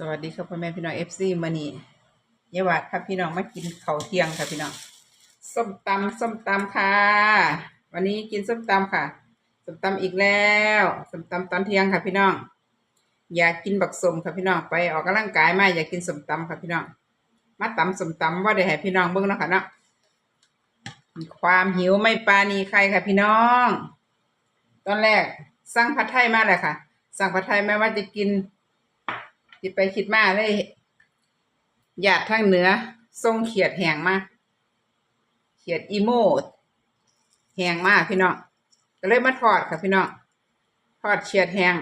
สวัสดีครับพ่อแม่พี่น้องเอฟซีมานี่ยาวาดครับพี่น้องมากินเข้าเที่ยงค่ะพี่น้องส้มตำส้มตำค่ะ วันนี้กินส้มตำค่ะส้มตำอีกแล้วส้มตำตอนเที่ยงค่ะพี่น้อง อยากกินบักสมค่ะพี่น้องไปออกกำลังกายมาอยากกินส้มตำค่ะพี่น้องมาตำส้มตำว่าได้ให้พี่น้องเบิ่งเนาะค่ะเนาะความหิวไม่ปาณีใครค่ะพี่น้อง ตอนแรกสั่งผัดไทยมาเลยค่ะ สั่งผัดไทยแม้ว่าจะกิน คิดไปคิดมาเลยหยาดทางเหนือทรงเขียดแหงมากเขียดอีโมดแหงมากพี่น้องก็เลยมาทอดค่ะพี่น้องทอดเขียดแหง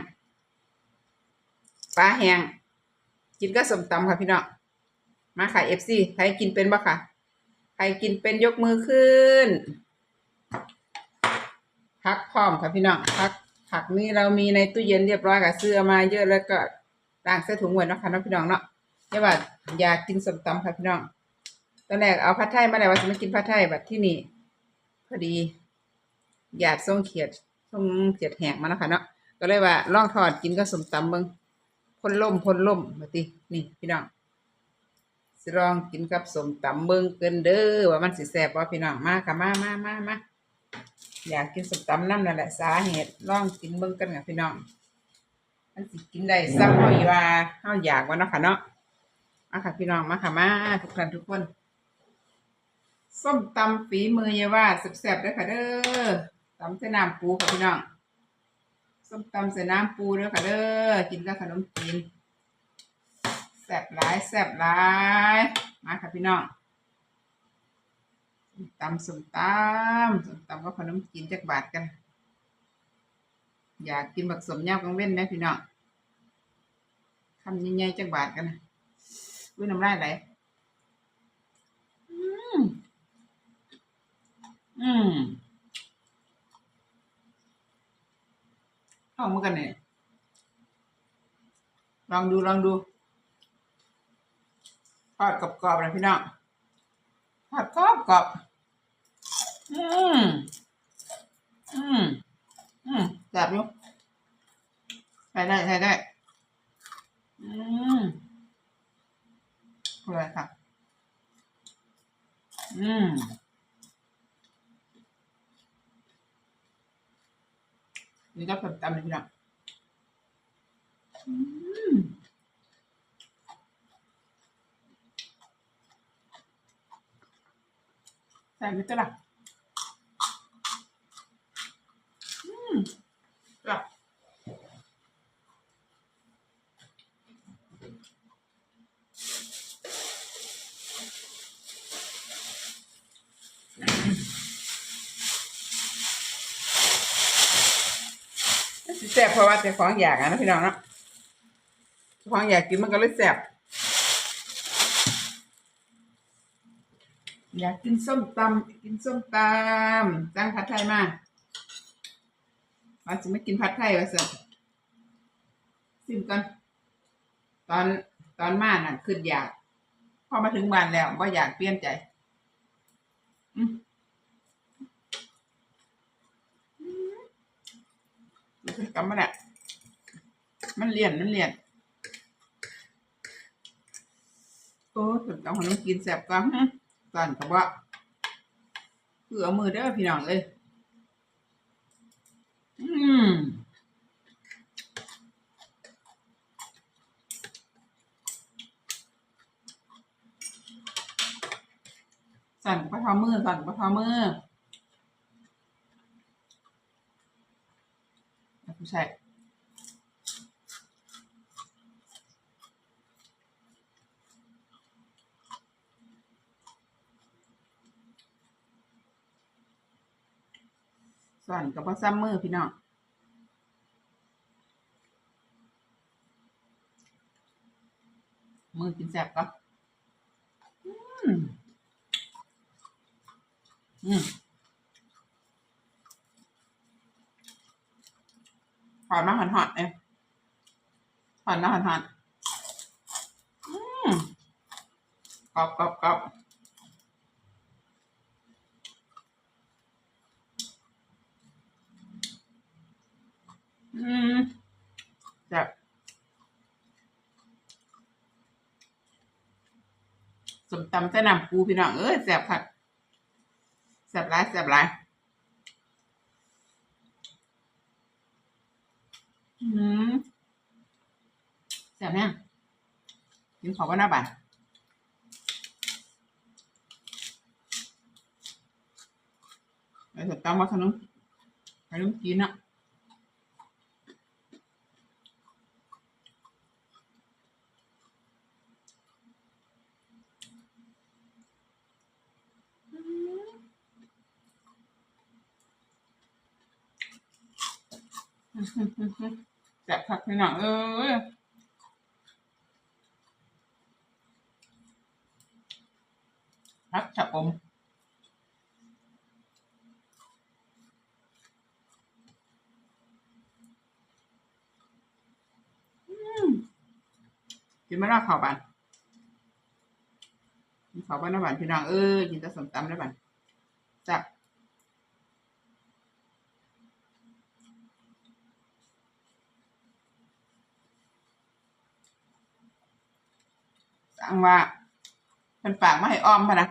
ปลาแหงกินก็สมตำค่ะพี่น้องมาค่ะเอฟซีใครกินเป็นบ้ค่ะ ใครกินเป็นยกมือขึ้นพักพร้อมค่ะพี่น้องพักผักนี่เรามีในตู้เย็นเรียบร้อยค่ะซื้อมาเยอะแล้วก็ ล้างใส่ถุงไว้เนาะค่ะน้องพี่น้องเนาะเนี่ยว่าอยากกินส้มตำค่ะพี่น้อง ตอนแรกเอาผัดไทยมาแล้วว่าจะไม่กินผัดไทยแบบที่นี่พอดี อยากส่งเขียดส่งเขียดแหงมาเนาะค่ะเนาะก็เลยว่าลองทอดกินกับส้มตำเบิ่งพ่นล่มพ่นล่มมาตินี่พี่น้องสิลองกินกับสมตำเบิงเกินเด้อว่ามันสิแซ่บบ่พี่น้องมาค่ะมามามามาอยากกินสมตำน้ำนั่นแหละสาเหตุลองกินเบิงกันค่ะพี่น้อง มันสิกินได้ซ้ำเฮาอยู่ว่าเฮาอยากว่าเนาะค่ะเนาะมาค่ะพี่น้องมาค่ะมาทุกท่านทุกคน ส้มตำฝีมือเยาว่าแซ่บๆเด้ค่ะเด้อตำใส่น้ำปูค่ะพี่น้องส้มตำใส่น้ำปูเด้อค่ะเด้อกินกับขนมจีนแซ่บหลายแซ่บหลายมาค่ะพี่น้องตำส้มตำส้มตำกับขนมจีนจักบาทกัน อยากกินบักสมยาวกังเว้นไหมพี่น้องคำใหญ่ๆจังบาทกันนะอุ้ยน้ำลายไหลอืมอืมเข้ามากันเนี่ยลองดูลองดูทอดกรอบๆนะพี่น้องทอดกรอบๆอืมอืม อืมแซ่บอยู่ใช้ได้ใช้ได้ อืมอร่อยค่ะ อืมนี่ก็ผัดตำเลยพี่น้องอืมใส่ไปตัวละ มจ้ะแซ่บเพราะว่าแต่ของอยากอะนะพี่น้องเนาะของอยากกินมันก็เลยแซ่บอยากกินส้มตำกินส้มตำจ้างผัดไทยมา ว่าจะไม่กินผัดไทยวะสิซิมกันตอนตอนมาน่ะคืออยาก พอมาถึงบ้านแล้วว่าอยากเปลี่ยนใจกำมาแหละมันเลี่ยน มันเลี่ยน โอ้ถึงต้องของน้องกินแสบก็ก่อนกับว่าคือเอมือเด้อพี่น้องเลย อืมสั่นประทามือสั่นประทามือผู้ชาย สั่นกับปะซ้ำมือพี่น้องมือกินแสบก็อืมอืมหอมมากหอนหอนเอ้ยหอนมากหอนหอนอืมกรอบกรอบกรอบ อืมแบบสมตำใส่น้ำปูพี่น้องเอ้ยแซ่บคักแซ่บหลายแซ่บหลายอืมแซ่บแม่กินขอว่าหน้าบ้านไปสมตำว่าขนมขนมจีนอะ แซ่บคักพี่น้องเอ้ยพักฉับผมกินไม่ได้ข่าวบานข่าวบานนะบานพี่น้องเอ้ยกินแต่สมตำนะบานแซ่บ สั่งว่าเป็นปากมาให้อ้อมพะนะ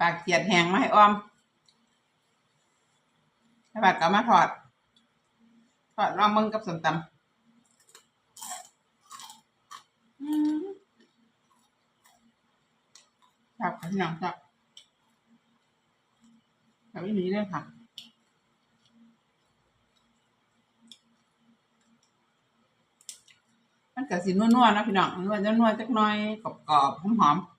ปากเกียดแหงมาให้อ้อมให้วปากกลับมาถอดถอดลองมึงกับสมตำอืมครับค่ะพี่น้องครับแบบนี้เลยค่ะ มันก็สินัวๆนะพี่น้องนัวจะนัวๆจักหน่อยกรอบๆหอมๆ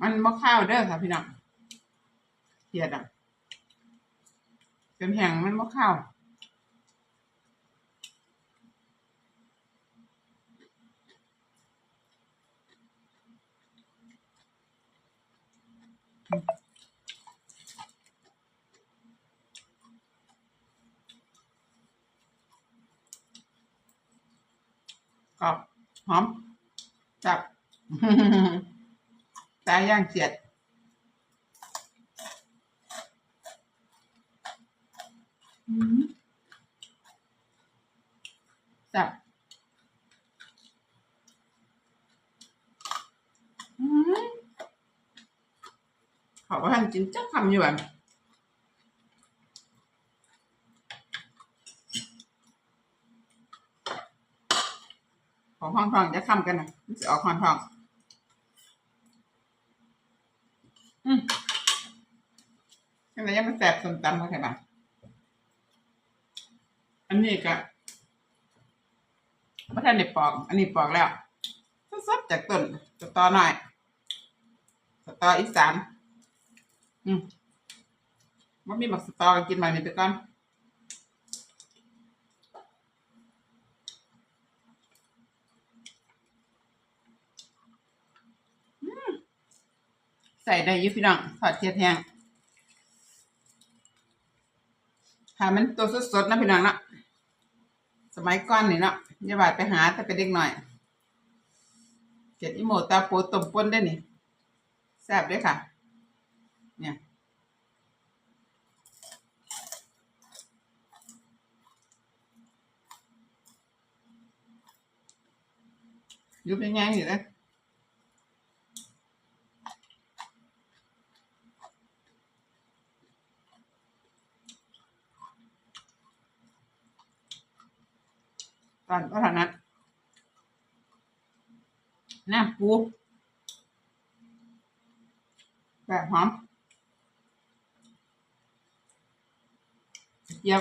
มันบ่ข้าวเด้อค่ะพี่น้องเทียดอะเป็นแห้งมันบ่ข้าว กรอบหอมจับตายย่างเสียดอืมจับอืมขอว่าท่านจินจักคำอยู่แบบ ของห้องทองจะคำกันนะมันจะออกห้องทองอืมยังไงยังไม่แสบสมตำเขาใช่ปะอันนี้ก็ไม่ทันได้ปอก อันนี้ปอกแล้วสดๆจากต้นสตอหน่อยสตออีสานอืมว่ามีหมักสตอกินมานี่ไปก่อนอืม ใส่ได้ยุพี่น้องทอดเทียดแห้งถ้ามันตัวสดๆนะพี่น้องเนาะสมัยก่อนนี่เนาะอย่าบาดไปหาแต่เป็นเด็กหน่อยเจ็ดอีโมตาโปต้มป่นได้นี่แซ่บด้วยค่ะ เนี่ยยุบยังไงอยู่เลย ตอนก็เท่านั้นน้ำปูแบบหอมเจียว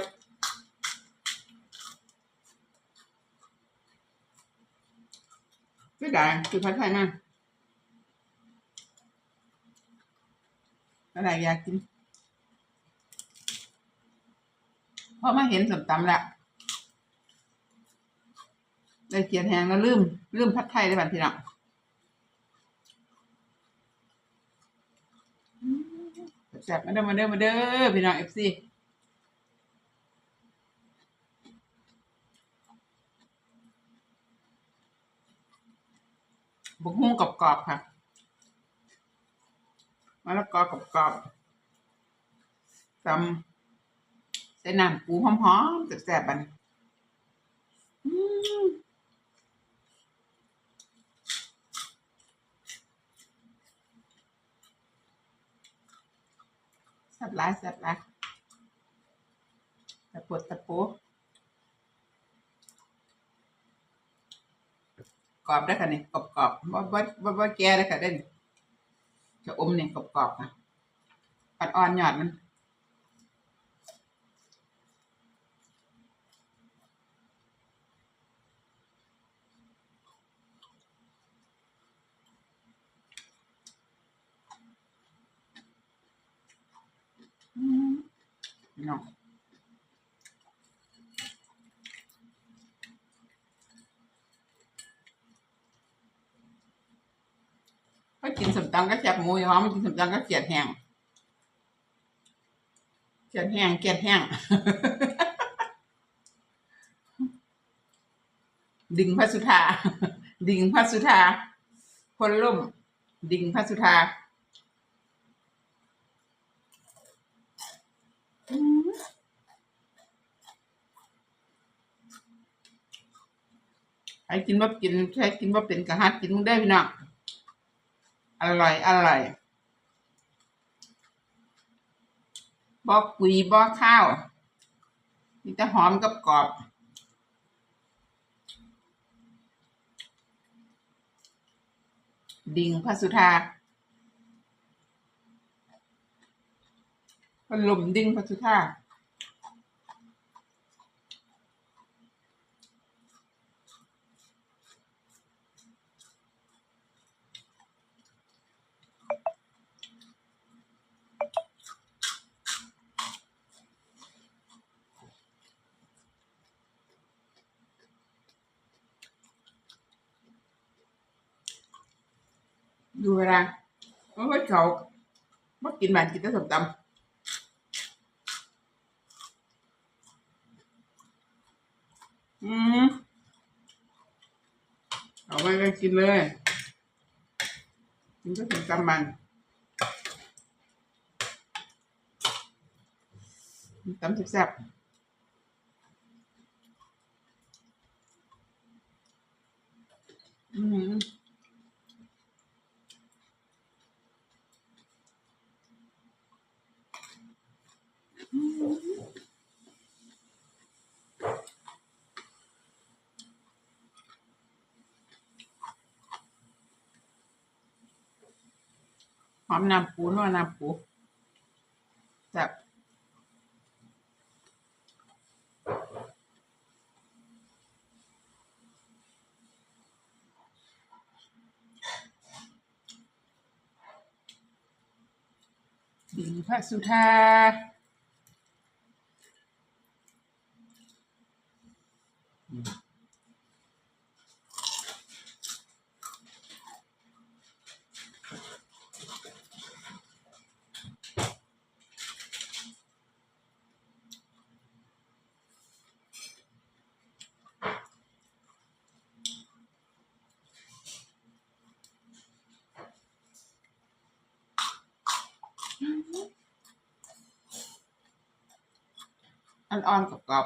ก็ได้คือผัดไทยมากอะไรอยากกินพอมาเห็นสมตำแล้ว ได้เกียนแหงแล้วลืมลืมพัดไทยได้บันทีหลังแซ่บมาเด้อมาเด้อมาเด้อพี่น้องเอฟซีบุกหุ้งกรอบๆค่ะมะละกอกรอบๆตแต่น้ำปูหอมๆแซ่บๆบัดน สับหลายแซ่บหลายตะปดตะปูกรอบได้ค่ะนี่กรอบกรอบบ่บ่บ่บ่แก่ได้ค่ะเด่นจะอมเนี่ยกรอบกรอบค่ะอ่อนหยอดมัน อืม เนาะก็กินสมตังก็แคบหมูอยู่หอมกินสมตังก็เกลียดแห้งเกลียดแห้งเกลียดแห้งดิ่งพระสุธา ดิ่งพระสุธาพลล่ม ดิ่งพระสุธาอืม ใครกินว่ากินใครกินว่าเป็นกระหัดกินมึงได้พี่น้องอร่อยอร่อยบอกกุยบอกข้าวมีแต่หอมกับกรอบดิ่งพระสุธาพัดลมดิ่งพระสุธาดูเวลา ไม่ค่อยเขาไม่กินมันกินแต่ส้มตำอืมเอาไปกันกินเลยกินแต่ส้มตำมันตำแซ่บๆอืม หอมน้ำปูนัวน้ำปูแซ่บดิงพระสุธา อ่อนๆกรอบ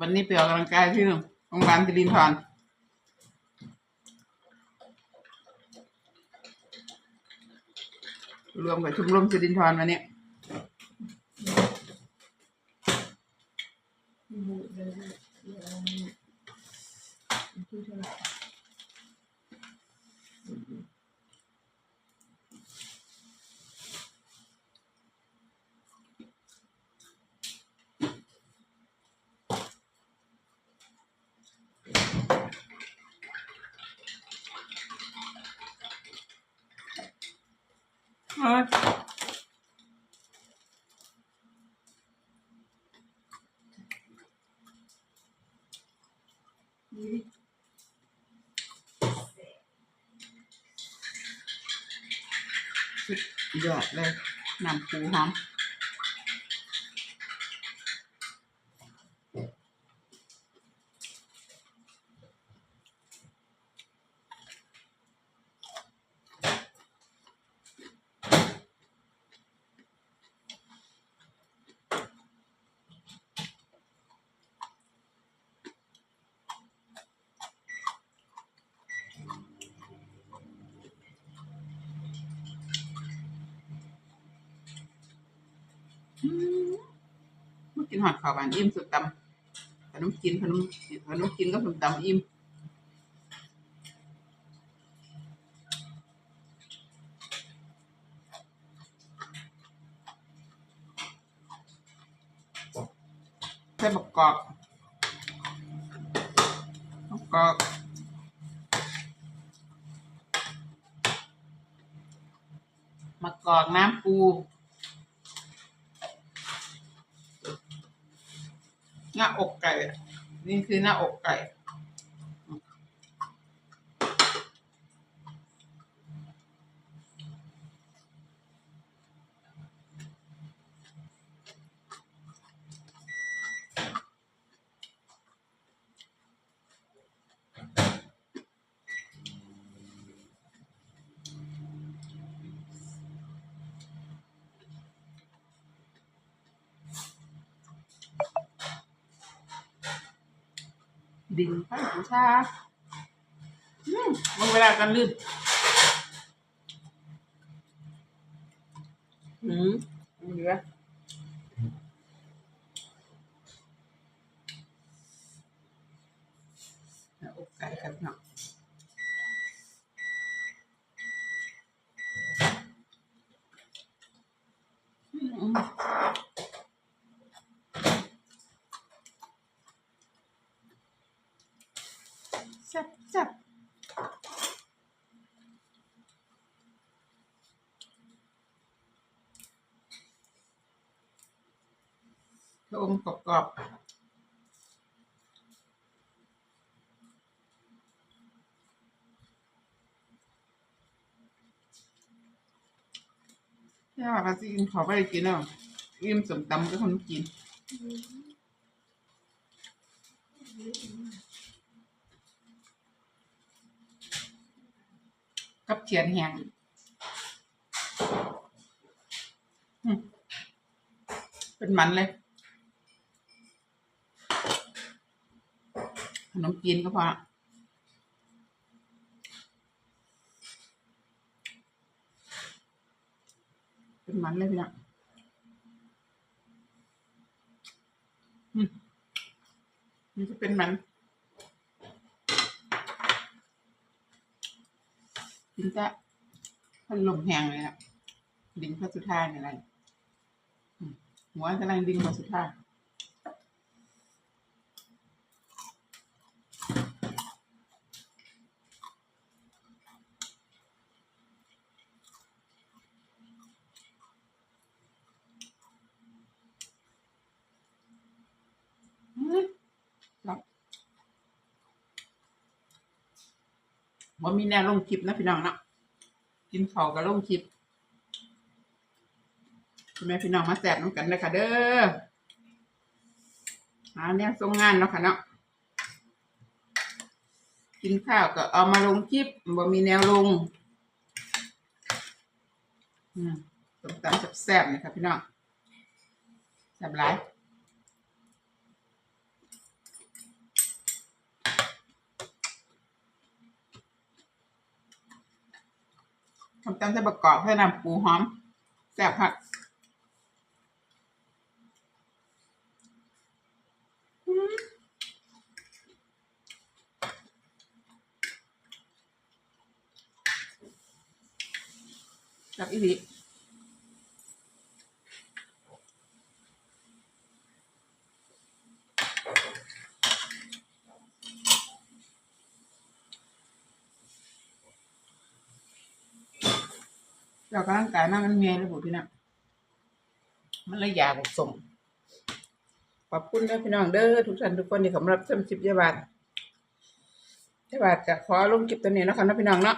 วันนี้ไปออกกำลังกายที่โรงพยาบาลสิรินทรรวมกับชุมรมสิรินทรวันนี้嗯。Mm hmm. อ้ย สุดยอดเลยน้ำปูหอม ข้าวบานอิ่มสุดตำขนมกินขนมขนมกินก็ขนมตำอิ่มใส่บักกอกบักกอกมะกอกน้ำปู หน้าอกไก่ นี่คือหน้าอกไก่ ดิ่งไปบูชาอืมลงเวลากันลื่นอืมเหลือเอาอกไก่ครับเนาะอืมแซ่บแซ่บชะอ มกรอบๆย่าภาษีกินขอไปกินเนาะอิ่มสมตำก็คนกินกับเขียนแหงเป็นมันเลย ขนมจีนก็พอเป็นมันเลยพี่น้องอืมมันจะเป็นมันกินจะพันลมแหงเลยอะดิ่งพระสุธาเนี่ยอะไรหัวกำลังดิ่งพระสุธาอืมครับว่า มีแนวลงคลิปนะพี่น้องเนาะกินข้าวกับลงคลิปคุณแม่พี่น้องมาแสบน้ำกันเลยค่ะเด้อหาเนี่ยส่งงานเนาะค่ะเนาะกินข้าวก็เอามาลงคลิปบ่มีแนวลงอืมต้มตำแซ่บๆนี่ค่ะพี่น้องแซ่บหลาย ทำตามใส่ประกอบเพื่อนำปูหอมแซ่บค่ะกับอีหลี เรากำลังกายมากมันเมียเลยบุพี่น้องมันเลยอยากส่งขอบคุณเด้อพี่น้องเด้อทุกท่านทุกคนที่เขามารับชมคลิปยาบาทยาบาทจะขอลงคลิปตัวนี้นะครับนะพี่น้องเนาะ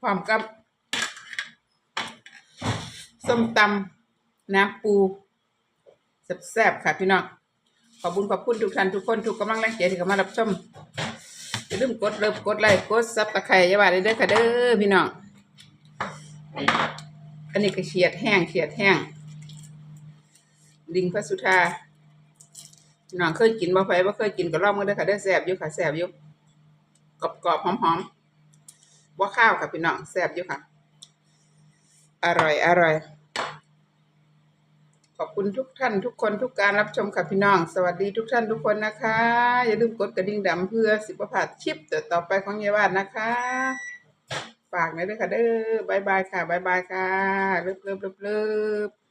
พร้อมกับส้มตำน้ำปูแซ่บๆค่ะพี่น้องขอบคุณขอบคุณทุกท่านทุกคนทุกกำลังแรงใจที่เขามารับชมอย่าลืมกดเลิฟกดไลค์กดซับตะไคร้ยาบาทเด้อค่ะเด้อพี่น้อง อันนี้ก็เขียดแห้งเขียดแห้งลิงพระสุธาหน่องเคยกินบ่ไฟบ่เคยกินก็รอบมือได้ค่ะได้แสบอยู่ค่ะแสบอยู่กรอบกรอบหอมหอมว่าข้าวค่ะพี่น้องแสบอยู่ค่ะ อร่อยอร่อยขอบคุณทุกท่านทุกคนทุกการรับชมค่ะพี่น้อง สวัสดีทุกท่านทุกคนนะคะ อย่าลืมกดกระดิ่งดัำเพื่อสิบประพาดชิปต่อไปของเยาวาดนะคะ ฝากหน่อยด้วยค่ะเด้อบายบายค่ะบายบายค่ะเลิบเลิบเลิบเ